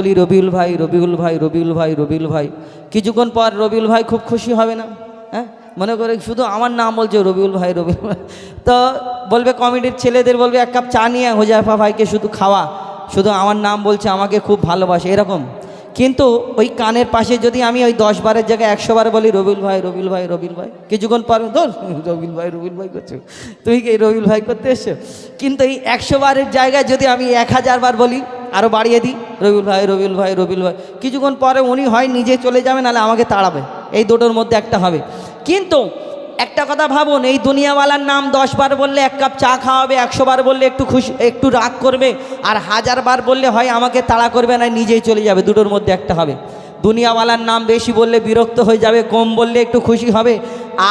বলি, রবিউল ভাই রবিউল ভাই রবিউল ভাই রবিউল ভাই। কিছুক্ষণ পর রবিউল ভাই খুব খুশি হবে না হ্যাঁ? মনে করে শুধু আমার নাম বলছে রবিউল ভাই রবিউল ভাই। তো বলবে কমিটির ছেলেদের বলবে, এক কাপ চা নিয়ে হোজাফা ভাইকে শুধু খাওয়া, শুধু আমার নাম বলছে, আমাকে খুব ভালোবাসে। এরকম। কিন্তু ওই কানের পাশে যদি আমি ওই দশ বারের জায়গায় একশো বার বলি, রবিউল ভাই রবিউল ভাই রবিউল ভাই। কিছুক্ষণ পর, ধর, রবিউল ভাই রবিউল ভাই করছ। তুমি কি রবিউল ভাই করতে এসছো? কিন্তু এই একশো বারের জায়গায় যদি আমি এক হাজার বার বলি আরও বাড়িয়ে দিই রবিল ভাই, রবিউল ভাই রবিউল ভাই। কিছুক্ষণ পরে উনি হয় নিজে চলে যাবে, নাহলে আমাকে তাড়াবে। এই দুটোর মধ্যে একটা হবে। কিন্তু একটা কথা ভাবুন, এই দুনিয়াওয়ালার নাম দশ বার বললে এক কাপ চা খাওয়াবে, একশো বার বললে একটু খুশি একটু রাগ করবে, আর হাজার বার বললে হয় আমাকে তাড়া করবে না, নিজেই চলে যাবে, দুটোর মধ্যে একটা হবে। দুনিয়াওয়ালার নাম বেশি বললে বিরক্ত হয়ে যাবে, কম বললে একটু খুশি হবে।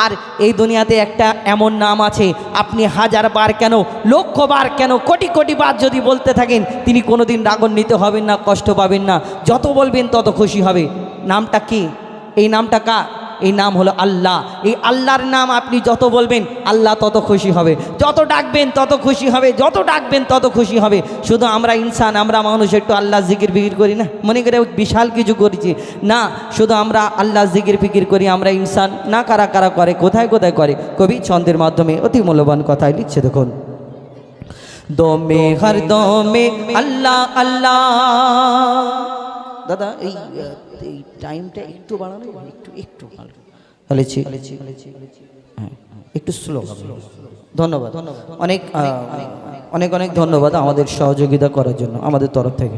আর এই দুনিয়াতে একটা এমন নাম আছে, আপনি হাজার বার কেন, লক্ষ বার কেন, কোটি কোটি বার যদি বলতে থাকেন, তিনি কোনোদিন রাগান্বিত হবেন না, কষ্ট পাবেন না, যত বলবেন তত খুশি হবে। নামটা কি? এই নামটা কা এই নাম হলো আল্লাহ। এই আল্লাহর নাম আপনি যত বলবেন, আল্লাহ তত খুশি হবে। যত ডাকবেন, তত খুশি হবে। যত ডাকবেন, তত খুশি হবে। শুধু আমরা ইনসান, আমরা মানুষ, একটু আল্লাহ জিকির ফিকির করি না? মনে করে বিশাল কিছু করেছি। না, শুধু আমরা আল্লাহ জিকির ফিকির করি, আমরা ইনসান। না, কারা কারা করে, কোথায় কোথায় করে? কবি ছন্দের মাধ্যমে অতি মূল্যবান কথায় লিখছে, দেখুন। দমে, হর দমে, আল্লাহ আল্লাহ। দাদা এই এই টাইমটা একটু বাড়ানো? একটু একটু হলেছি হ্যাঁ একটু স্লো ধন্যবাদ। ধন্যবাদ অনেক অনেক অনেক ধন্যবাদ। আমাদের সহযোগিতা করার জন্য আমাদের তরফ থেকে।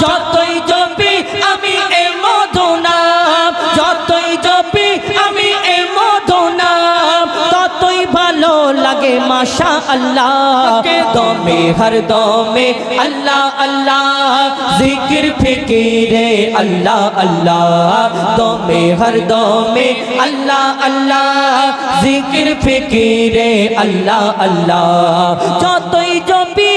যতই জপি আমি যতই জপি আমি ততই ভালো লাগে মাশা আল্লাহ দমে, হর দমে, আল্লাহ আল্লাহ। জিকির, ফিকিরে, আল্লাহ আল্লাহ। দমে, হর দমে, আল্লাহ আল্লাহ। জিকির, ফিকিরে, আল্লাহ আল্লাহ। যতই জপি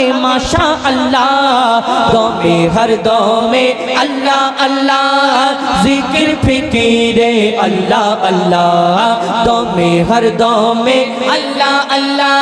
লাগে মাশা আল্লাহ দমে, হর দমে, আল্লাহ আল্লাহ। জিকির, ফিকিরে, আল্লাহ আল্লাহ। দমে, হর দমে, আল্লাহ আল্লাহ।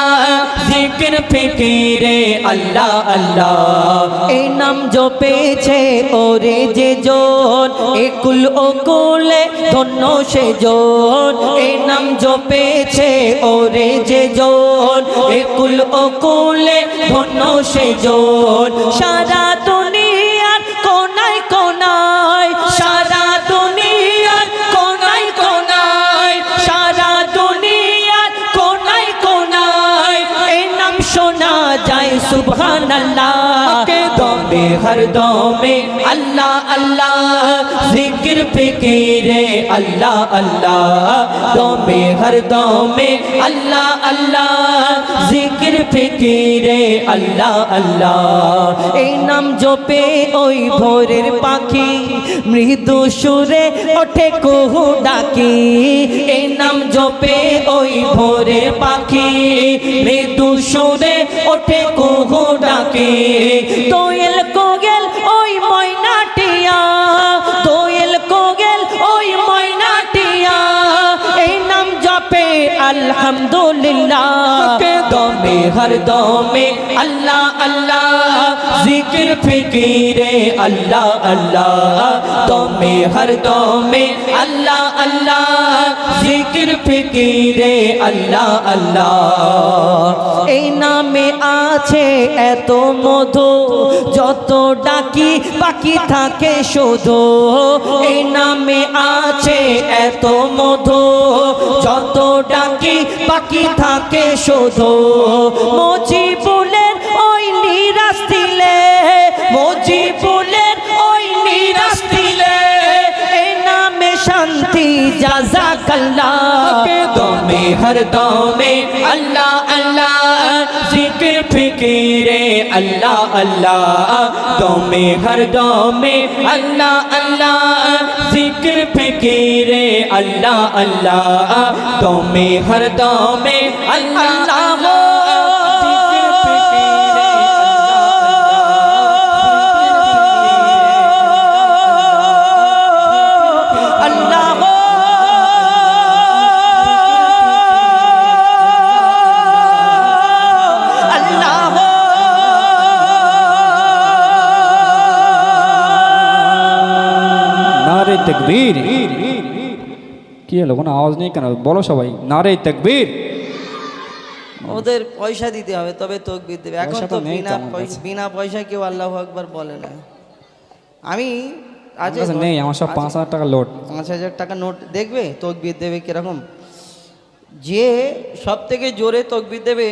জিকির, ফিকিরে, আল্লাহ আল্লাহ। এই নাম জো জপেছে ওরে যে জন একুল ওকুলে ধন্য সে জন এই নাম জো জপেছে ওরে যে জন একুল ওকুলে ধন্য সে জন সারা দুনিয়ার কোনায় কোনায়, সারা দুনিয়ার কোনায় কোনায়, সারা দুনিয়ার কোনায় কোনায়। এ নাম শোনা যায়, সুবহানাল্লাহ। দমে হর দমে আল্লাহ আল্লাহ জিকির ফিকিরে আল্লাহ আল্লাহ দমে হর দমে আল্লাহ আল্লাহ জিকির ফিকিরে আল্লাহ আল্লাহ এই নাম জপে ওই ভোরের পাখি মৃদু সুরে ওঠে কুহু ডাকি এই নাম জপে ওই ভোরের পাখি মৃদু সুরে ওঠে কুহু ডাকি দোয়েল আলহামদুলিল্লাহ। দমে হর দমে আল্লাহ আল্লাহ। জিকির ফিকিরে আল্লাহ আল্লাহ। দমে হর দমে আল্লাহ আল্লাহ। জিকির ফিকিরে আল্লাহ আল্লাহ। এই নামে আছে এত মধু যত ডাকি বাকি থাকে শুধু। এই নামে আছে এত মধু যত ডাকি বাকি তাকে শোধো। মুজিবুলের ওই নিরাশ দিলে, মুজিবুলের ওই নিরাশ দিলে, এ নামে শান্তি, জাজাকাল্লাহ। তুমি হর দমে, আল্লাহ। जिक्र फिकीरे अल्लाह अल्लाह दमे हर दमे अल्लाह अल्लाह जिक्र फिकीरे अल्लाह अल्लाह दमे हर दमे अल्लाह अल्लाह হলো কোনো আওয়াজ নেই কেন? বলো সবাই নারে তকবীর। ওদের পয়সা দিতে হবে তবে তকবির দেবে। এখন তো বিনা পয়সা বিনা পয়সায় কেউ আল্লাহ আকবার বলে না। আমি আজ নেই আমার সব পাঁচ হাজার টাকা পাঁচ হাজার টাকা নোট দেখবে? তকবির দেবে কীরকম? যে সব থেকে জোরে তকবির দেবে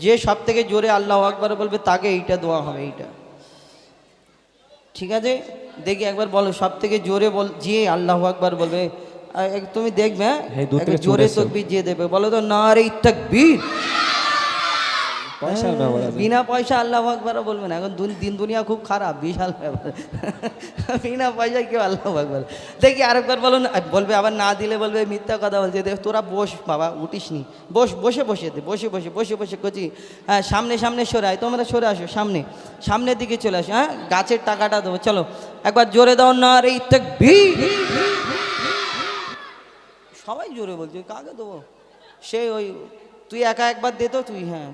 যে সব থেকে জোরে আল্লাহ আকবার বলবে তাকে এইটা দেওয়া হবে এইটা। ঠিক আছে? দেখি একবার বলো সব থেকে জোরে বল যে আল্লাহ আকবার বলবে তুমি দেখবে জোরে তকবির যে দেবে। বলো তো না রে তকবির ব্যাপার বিনা পয়সা আল্লাহ আকবারও বলবে না। এখন দুন- দিন দুনিয়া খুব খারাপ বিশাল ব্যাপার। বিনা পয়সায় কেউ আল্লাহ আকবার। দেখি আরেকবার বলো না বলবে আবার না দিলে বলবে মিথ্যা কথা বলছে। দেখ তোরা বস বাবা উঠিস নি বস বসে বসে দে বসে বসে বসে বসে কচি। হ্যাঁ সামনে সামনে সরে আয়। তোমরা সরে আসো সামনে। সামনের দিকে চলে আসো হ্যাঁ? গাছের টাকাটা দেবো। চলো একবার জোরে দাও না রে তকবীর। সবাই জোরে বলছে কাকে দেবো সে ওই তুই একা একবার দে তো তুই হ্যাঁ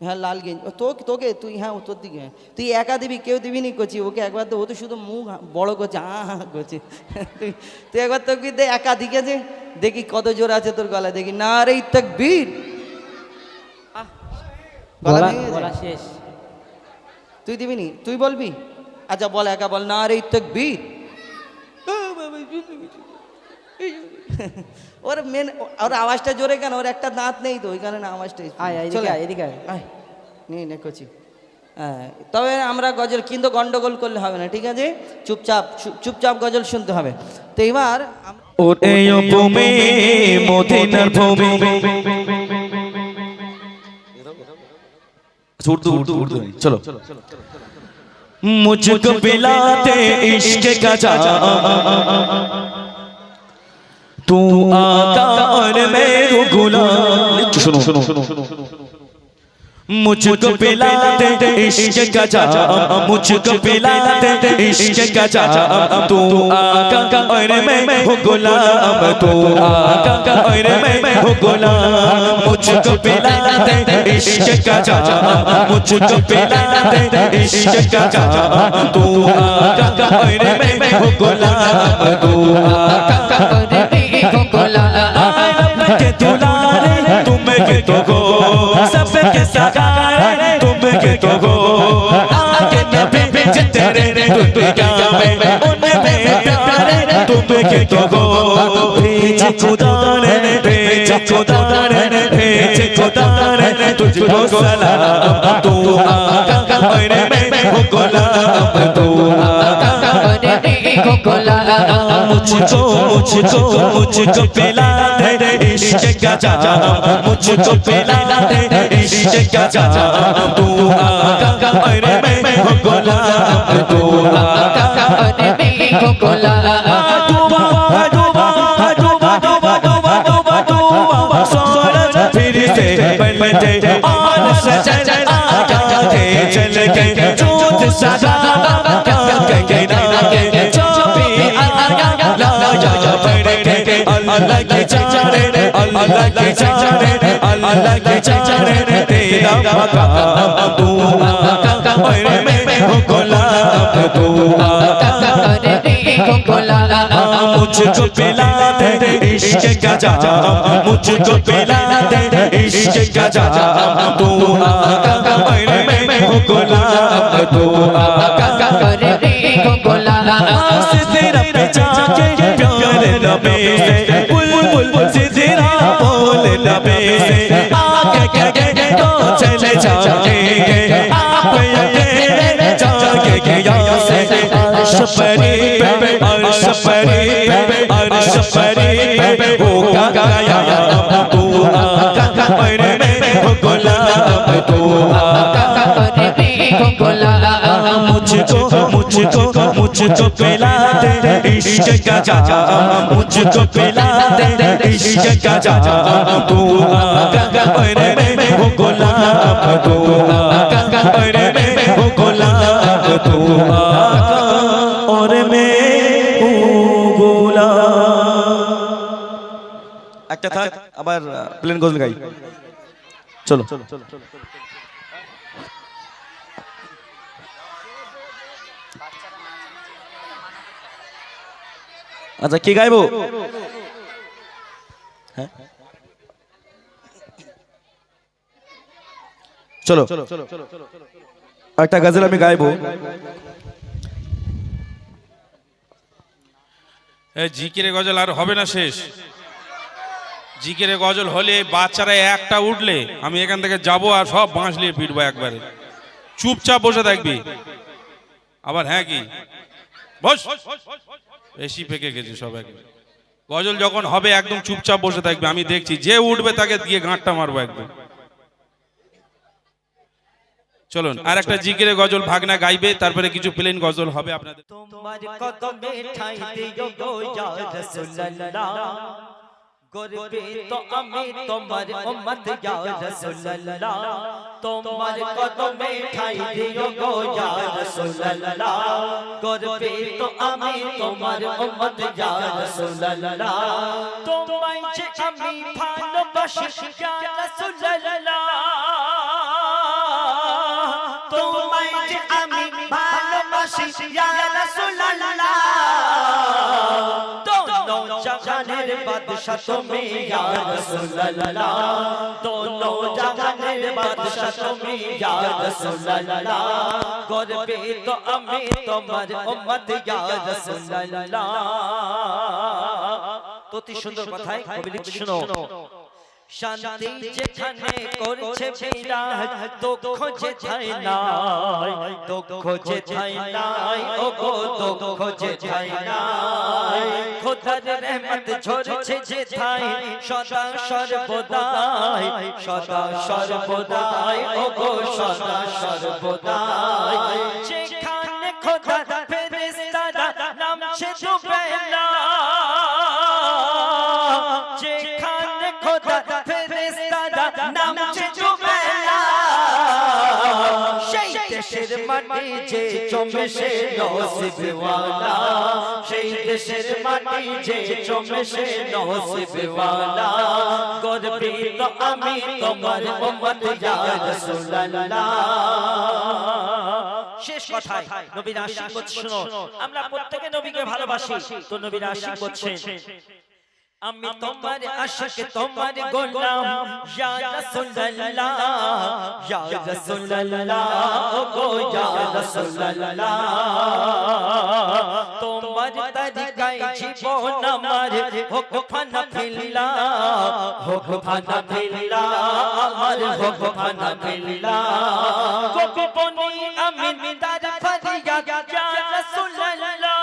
হ্যাঁ লাল গেঞ্জি ও তোকে তোকে তুই হ্যাঁ ও তোর দিকে হ্যাঁ। তুই একা দিবি কেউ দিবি নি করছি ওকে একবার দে ও তো শুধু মুখ হা- বড় করছে আ হা করছে তুই তুই একবার তোকে দে একা দিকে যে দেখি কত জোর আছে তোর গলা দেখি না রে গেছে? বলা শেষ তুই দিবি নি তুই বলবি আচ্ছা বল একা বল না রে তকবীর ওর মেন ওর আওয়াজটা জোরে কেন ওর একটা দাঁত নেই তো ওই কারণে আওয়াজটা আয়, আয়, এদিকে চলে আয়, এদিকে আয়। আয় নেই নে কচি হ্যাঁ তবে আমরা গজল কিন্তু গন্ডগোল করলে হবে না ঠিক আছে চুপচাপ চুপ- চুপচাপ গজল শুনতে হবে তো এবার আমরা ওরে ভূমি মদিনার ভূমি উর্দু উর্দু উর্দু नहीं, चलो मुझको पिलाते इश्क का जाम तू आका और मैं हूँ गुलाम। सुनो सुनो मुझको पिलाते इश्क का जाम मुझको पिलाते इश्क का जाम तू आका और मैं हूँ गुलाम। तू आका और मैं हूँ गुलाम। मुझको पिलाते इश्क का जाम मुझको पिलाते इश्क का जाम तू आका और मैं हूँ गुलाम। तू आका रब तो गो आगे नबी बिच तेरे दुनिया में उनमें प्यारे तुम के तो गो भेज खुदा ने भेज खुदा ने भेज खुदा ने तुझको सलाम तू आका और मैं हूँ गुलाम तू आका मुझको मुझको मुझको पिला दे इश्क का जाम मुझको पिला दे इश्क का जाम तू आका और मैं हूँ गुलाम तू आका डूबा के चारे अल्लाह के चारे तेरा मकाम तू आका और मैं हूँ गुलाम तू आका मुझको पिला दे इश्क का जाम मुझको पिला दे इश्क का जाम तू आका और मैं हूँ गुलाम तू आका आस तेरा पे जाके परे अर्श परे अर्श परे हो गया तू आका पर में गुलाब तू आका पर में गुलाब मुझको मुझको मुझको पिला दे इश्क का चाचा मुझको पिला दे इश्क का चाचा तू आका पर में हो गुलाब तू आका पर में हो गुलाब तू आका और मैं हूँ गुलाब একটা থাক আবার প্লেন গজল গাই চলো আচ্ছা কি গাইবো হ্যাঁ চলো একটা গজল আমি গাইবো জিকিরে গজল আর হবে না শেষ। জিকিরে গজল হলে বাচ্চারা একটা উঠলে, আমি এখান থেকে যাব আর সব বাঁশলিয়ে পিটবো একবারে। চুপচাপ বসে থাকবি। আবার হ্যাঁ কি? বস। বেশি পেকে গেছে সব একবার গজল যখন হবে, একদম চুপচাপ বসে থাকবে। আমি দেখছি যে উঠবে তাকে দিয়ে গাঁটটা মারবো একদম। চলুন আর একটা জিকিরে গজল ভাগনা গাইবে তারপরে কিছু প্লেন গজল হবে আপনাদের। তোমার কদমে ঠাই দিও গো ইয়া রাসূলুল্লাহ। গর্বে তো আমি তোমার উম্মত ইয়া রাসূলুল্লাহ। তোমার কদমে ঠাই দিও গো ইয়া রাসূলুল্লাহ। গর্বে তো আমি তোমার উম্মত ইয়া রাসূলুল্লাহ। তোমায় যে আমি ভালোবাসি ইয়া রাসূলুল্লাহ। ভালোবাসি ইয়া রাসূলুল্লাহ? দোনো জাহানের বাদশা তুমি ইয়া রাসূলুল্লাহ। দোনো জাহানের বাদশা তুমি ইয়া রাসূলুল্লাহ। গর্বে তো আমি তোমার উম্মত ইয়া রাসূলুল্লাহ। অতি সুন্দর কথায় কবি লিখছে শোনো। শান্তি যেখানে করছে বিরাজ দুঃখ যেথায় নাই দুঃখ যেথায় নাই ও গো দুঃখ যেথায় নাই। খোদার রহমত ঝরছে যেথায় সদা সর্বদাই সদা সর্বদাই ও গো সদা সর্বদাই। যেখানে খোদা ফেরেশতারা নামছে দুবেলা ফেরেশতারা নামছে জুবেলা সেই দেশের মাটি যে সে নসিবওয়ালা সেই দেশের মাটি যে সে নসিবওয়ালা গর্বিত আমি তোমার উম্মত ইয়া রাসূলুল্লাহ। শেষ কথায় নবীর করছে শোনো। আমরা প্রত্যেকে নবীকে ভালোবাসি। তো নবীর আশিক করছে আমি তোমার আশিক তোমার গোলাম। ইয়া রাসূলুল্লাহ ইয়া রাসূলুল্লাহ। গো ইয়া রাসূলুল্লাহ। তোমার তরিকায় জীবন আমার হোক ফানা ফিল্লা। হোক ফানা ফিল্লা আমার হোক ফানা ফিল্লা গোপনে আমি তার ফরিয়াদ ইয়া রাসূলুল্লাহ।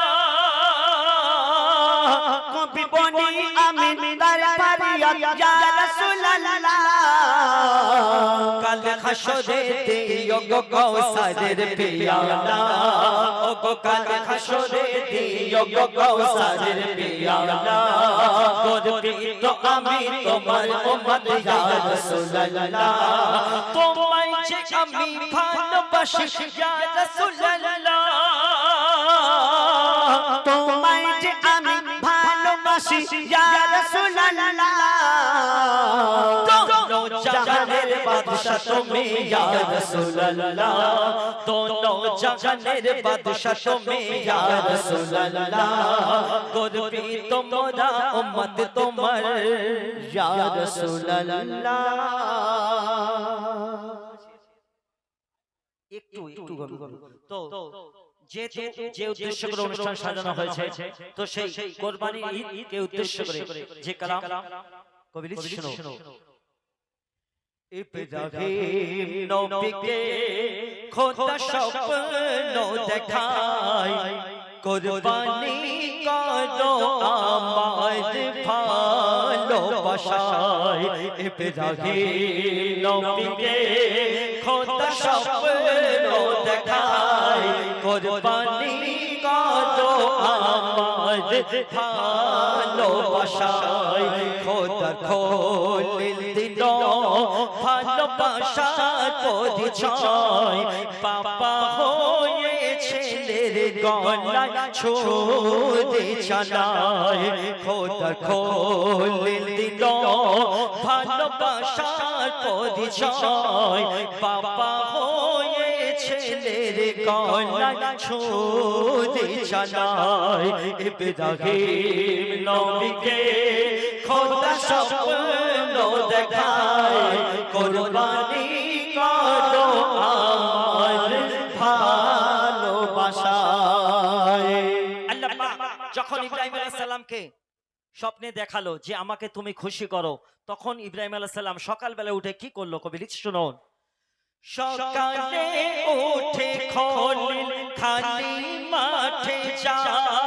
কাল হাসরে দিও গো কৌসারের পিয়ালা। ও গো কাল হাসরে দিও গো কৌসারের পিয়ালা। করবি তো আমি তোমার উম্মত ইয়া রাসূলুল্লাহ। তোমায় যে আমি ভালোবাসি ইয়া রাসূলুল্লাহ। তোমায় যে আমি ভালোবাসি ইয়া রাসূলুল্লাহ। জাহানের বাদশা তুমি ইয়া রাসূলুল্লাহ। দোনো জাহানের বাদশা তুমি ইয়া রাসূলুল্লাহ। গর্বি তোমরা উম্মত তোমার, ইয়া রাসূলুল্লাহ। একটু যে উদ্দেশ্য করে অনুষ্ঠান সাজানো হয়েছে, তো সেই কোরবানি ঈদ উদ্দেশ্য করে যে কালাম কবি শোনো। ইব্রাহিম নবীকে খোদা স্বপ্ন দেখায় কোরবানি করো আমার ভালোবাসায়। ইব্রাহিম নবীকে খোদা স্বপ্ন দেখায় কোরবানি কর আমার ভালোবাসায়। খোদার খোলিল দিল ভালোবাসার পরিচয়। পাপা হয়ে ছেলের গলায় ছোড়ে চালায় খোদার খোলিল দিল ভালোবাসার পরিচয়। পাপা হয়ে ছেলের ছোড়ে চালায় ইব্রাহিম নবীকে। খোদা স্বপ্ন দেখায় কোরবানি করো আমার ভালোবাসায়। আল্লাহ যখন ইব্রাহিম আলাইহিস সালামকে স্বপ্নে দেখাল যে আমাকে তুমি খুশি করো তখন ইব্রাহিম আলাইহিস সালাম সকালবেলা উঠে কি করল কবি লিখছে শুনুন। সকালে উঠে খোল খালি মাঠে যায়।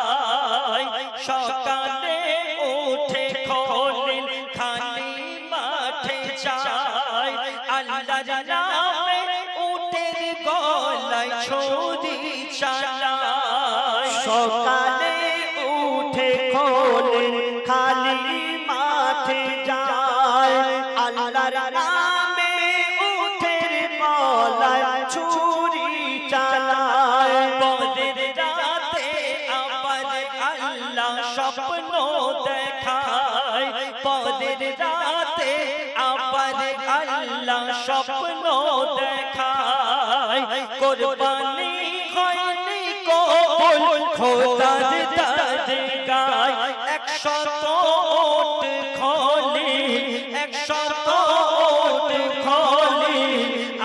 স্বপ্ন দেখায় কোরবানি হয়নি কবুল, খোদার দাদে গায় একশত ওট খলি একশত ওট খলি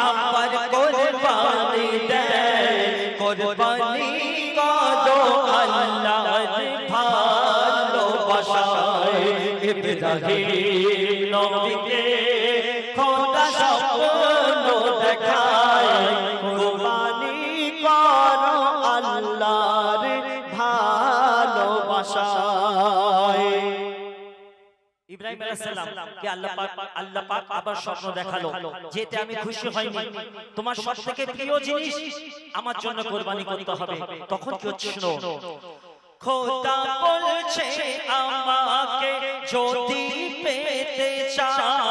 আবার কোরবানি দেয়। কোরবানি করো আল্লাহর ভালোবাসায়। ইব্রাহিম নবীকে আল্লাহর তোমার আমার জন্য কুরবানি করতে হবে। তখন কি হচ্ছে খোদা বলছে আমাকে যদি পেতে চাও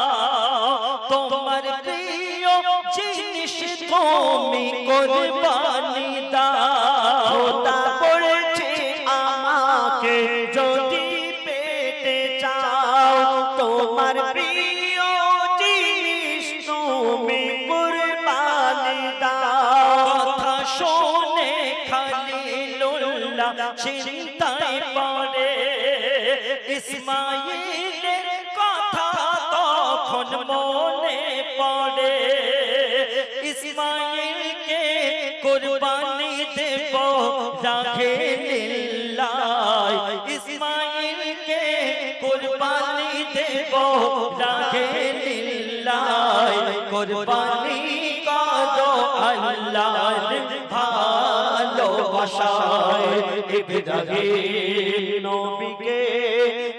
তুমি কুরবানি দাও। পড়েছে আমাকে যদি পেতে চাও, তোমার প্রিয় জিনিস তুমি কুরবানি দাও। কথা শোনে খালিলুল্লাহ চিন্তায় পড়ে। ইসমাইলের কথা তখন মনে পড়ে। ইসমাইলকে কুরবানি দেব, রাখে লিল্লাহ। ইসমাইলকে কুরবানি দেব, রাখে লিল্লাহ। কুরবানি করো আল্লাহর ভালোবাসায়।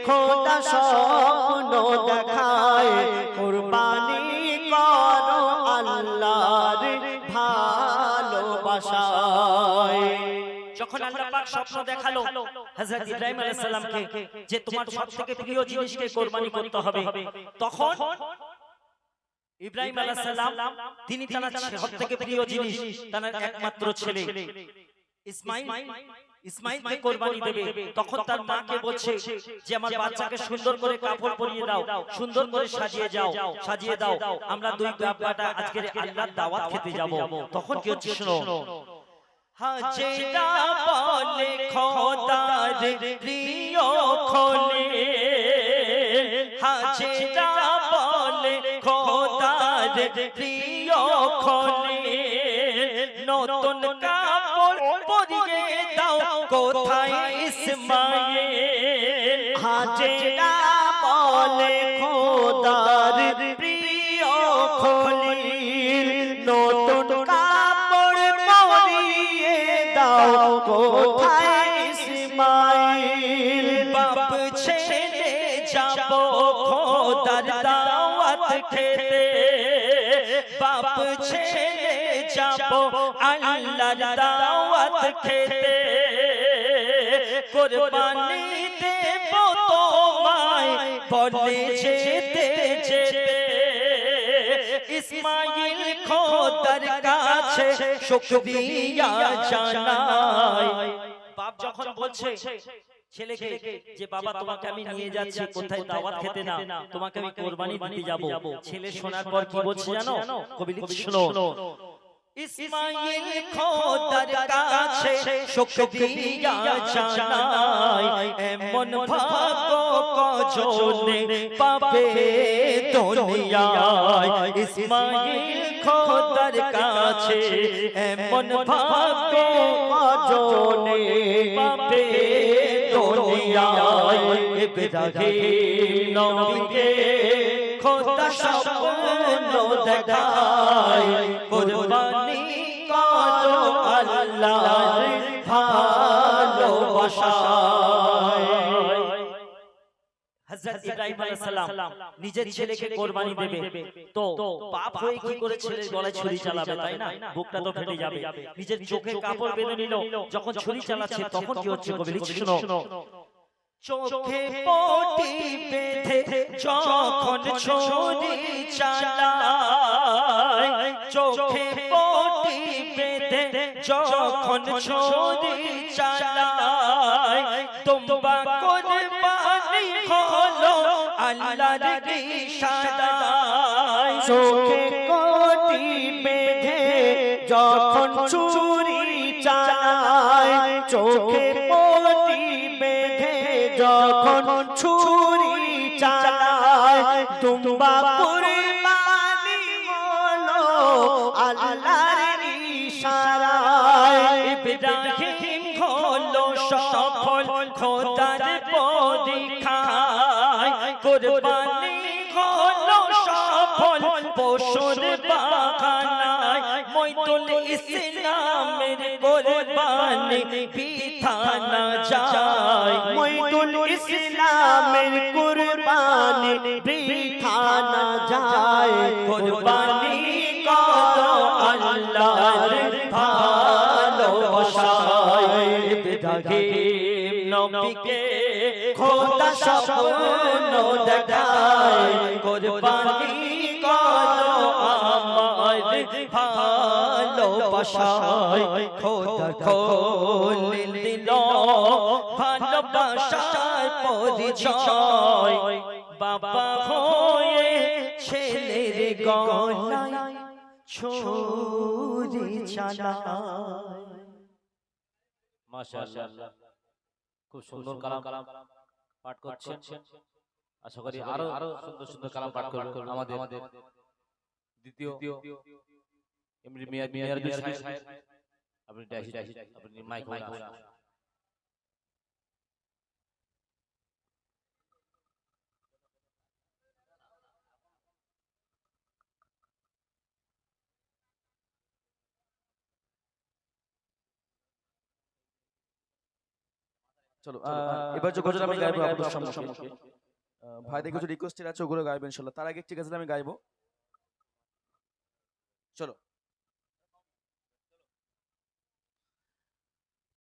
খোদা স্বপ্ন দেখায়, কুরবানি আল্লাহ পাক স্বপ্ন দেখাল। হযরত ইব্রাহিম আলাইহিস সালামকে যে তোমার সবথেকে প্রিয় জিনিসকে কুরবানি করতে হবে। তখন ইব্রাহিম আলাইহিস সালাম তিনি তার সবথেকে প্রিয় জিনিস তার একমাত্র ছেলে। ইসমাইল ইসমাইলকে কোরবানি দেবে। তখন তার মাকে বলছে যে আমার বাচ্চাকে সুন্দর করে কাপড় পরিয়ে দাও সুন্দর করে সাজিয়ে যাও সাজিয়ে দাও। আমরা দুই বাবাটা আজকের আল্লাহর দাওয়াত খেতে যাব। তখন কি হচ্ছে শোনো হাজেরা বলে খোদার প্রিয় খোলে। হাজেরা বলে খোদার প্রিয় খোলে। নতুন কাপড় পরিয়ে দাও কোথায় ইসমাইল? হাজেরা বলে খোদার প্রিয় খলিল খেতে বাপ ছেড়ে যাব আল্লাহর দাওয়াত খেতে কোরবানি দেব তোমায় বলে যেতে যেতে ইসমাইল খোদার কাছে শুকরিয়া জানাই বাপ যখন বলছে ছেলেকে যে বাবা তোমাকে আমি নিয়ে যাচ্ছি কোথায় দাওয়াত খেতে না তোমাকে আমি কোরবানি দিতে যাব। ছেলে শোনার পর কি বলছে জানো? কবি শোনো। ইসমাইল খোদার কাছে শুকরিয়া জানাই এমন ভাগ্য কজনে পাবে দুনিয়ায়। ইসমাইল খোদার কাছে এমন ভাগ্য কজনে ইব্রাহিম নবীকে খোদা স্বপ্ন দেখায় কুরবানি করো আল্লাহর ভালোবাসায় হযরত ইব্রাহিম আলাইহিস সালাম নিজের ছেলেকে কোরবানি দেবে তো পাপ হয়ে কি করে ছেলের গলায় ছুরি চালাবে তাই না বুকটা তো ফেটে যাবে নিজের চোখে কাপড় বেঁধে নিল যখন ছুরি চালাচ্ছে তখন কি হচ্ছে কবি লিখছে শোনো চোখে পটি বেঁধে যখন ছুরি চালায় চোখে পটি বেঁধে যখন ছুরি চালায় তোমবা কোরবানি হলো? আল্লাহর ইশারায় চোখে কোটি বেঁধে যখন চুরি চালায় চোখে ছুরি চালায় তুম্বা কুরবানি হলো আল্লাহর ইশারায়। ইব্রাহিম হলো সফল খোদার পরীক্ষায়। কোরবানি হলো সফল পশুর বাগানায়। ইসলামের বিধানা যায়। ইসলামের কুরবানি বৃথানা যায়। কোরবানি করো আল্লাহর ভালোবাসায়। ইব্রাহিম নবীকে খোদা স্বপ্ন দেখায়। কোরবানি করো আমার ভালোবাসায়। খোদা খোল দিল ভালোবাসার পরিচয়। বাবা হয়ে ছেলের গলায় ছুরি চালায়। মাশাআল্লাহ। খুব সুন্দর কালাম কালাম পাঠ করছেন। আশা করি আরও আরও সুন্দর সুন্দর কালাম পাঠ করবে আমাদের দ্বিতীয় এমনি মিয়া মিয়ার সাহেব। আপনি ড্যাশি ড্যাশি আপনি মাইক মাইক চলো এবার যে গজল আমি গাইবো আপনাদের সম্মুখে। ভাইদের কিছু রিকোয়েস্টের আছে ওগুলো গাইবেন ইনশাল্লাহ। তার আগে একটি গজল আমি গাইবো। চলো।